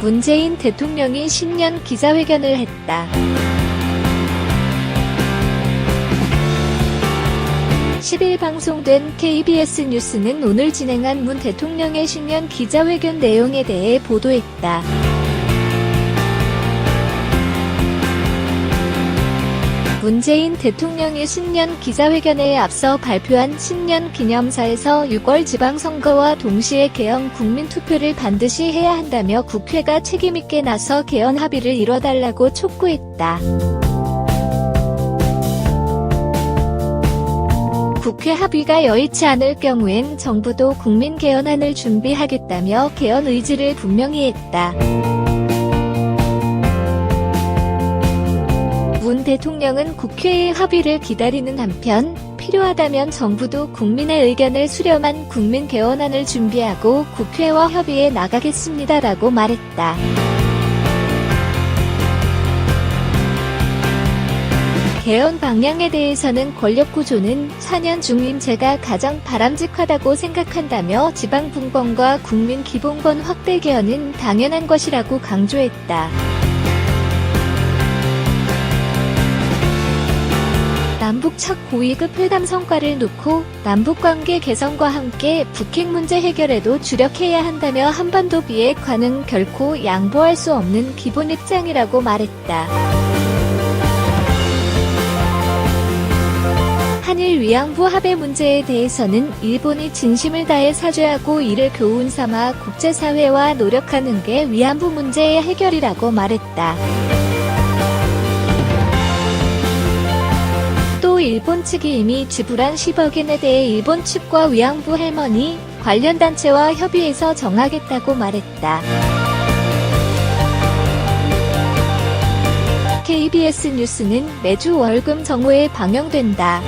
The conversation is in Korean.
문재인 대통령이 신년 기자회견을 했다. 10일 방송된 KBS 뉴스는 오늘 진행한 문 대통령의 신년 기자회견 내용에 대해 보도했다. 문재인 대통령이 신년 기자회견에 앞서 발표한 신년 기념사에서 6월 지방선거와 동시에 개헌 국민투표를 반드시 해야 한다며 국회가 책임있게 나서 개헌 합의를 이뤄달라고 촉구했다. 국회 합의가 여의치 않을 경우엔 정부도 국민 개헌안을 준비하겠다며 개헌 의지를 분명히 했다. 대통령은 국회의 합의를 기다리는 한편 필요하다면 정부도 국민의 의견을 수렴한 국민 개헌안을 준비하고 국회와 협의해 나가겠습니다라고 말했다. 개헌 방향에 대해서는 권력 구조는 4년 중임제가 가장 바람직하다고 생각한다며 지방 분권과 국민 기본권 확대 개헌은 당연한 것이라고 강조했다. 남북 첫 고위급 회담 성과를 놓고 남북 관계 개선과 함께 북핵 문제 해결에도 주력해야 한다며 한반도 비핵화는 결코 양보할 수 없는 기본 입장이라고 말했다. 한일 위안부 합의 문제에 대해서는 일본이 진심을 다해 사죄하고 이를 교훈 삼아 국제사회와 노력하는 게 위안부 문제의 해결이라고 말했다. 또 일본 측이 이미 지불한 10억엔에 대해 일본 측과 위안부 할머니 관련 단체와 협의해서 정하겠다고 말했다. KBS 뉴스는 매주 월금 정오에 방영된다.